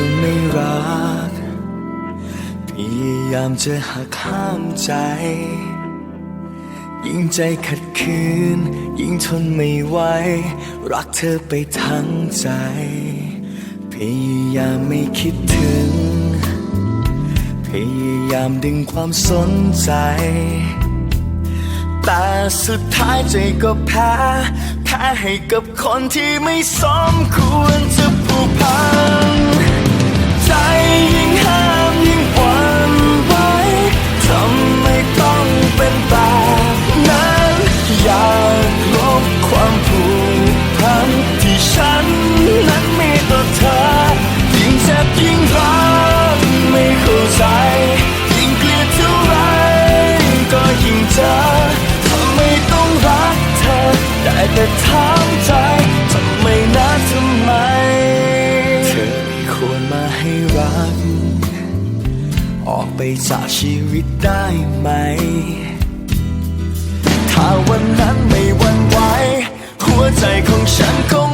จะไม่รัก พยายามจะหักห้ามใจ ยิ่งใจขัดขืน ยิ่งทนไม่ไหว รักเธอไปทั้งใจ พยายามไม่คิดถึง พยายามดึงความสนใจ แต่สุดท้ายใจก็แพ้ แพ้ให้กับคนที่ไม่สมควร แต่ถามใจทำไมนะทำไม เธอไม่ควรมาให้รัก ออกไปจากชีวิตได้ไหม ถ้าวันนั้นไม่หวันไหว หัวใจของฉันก็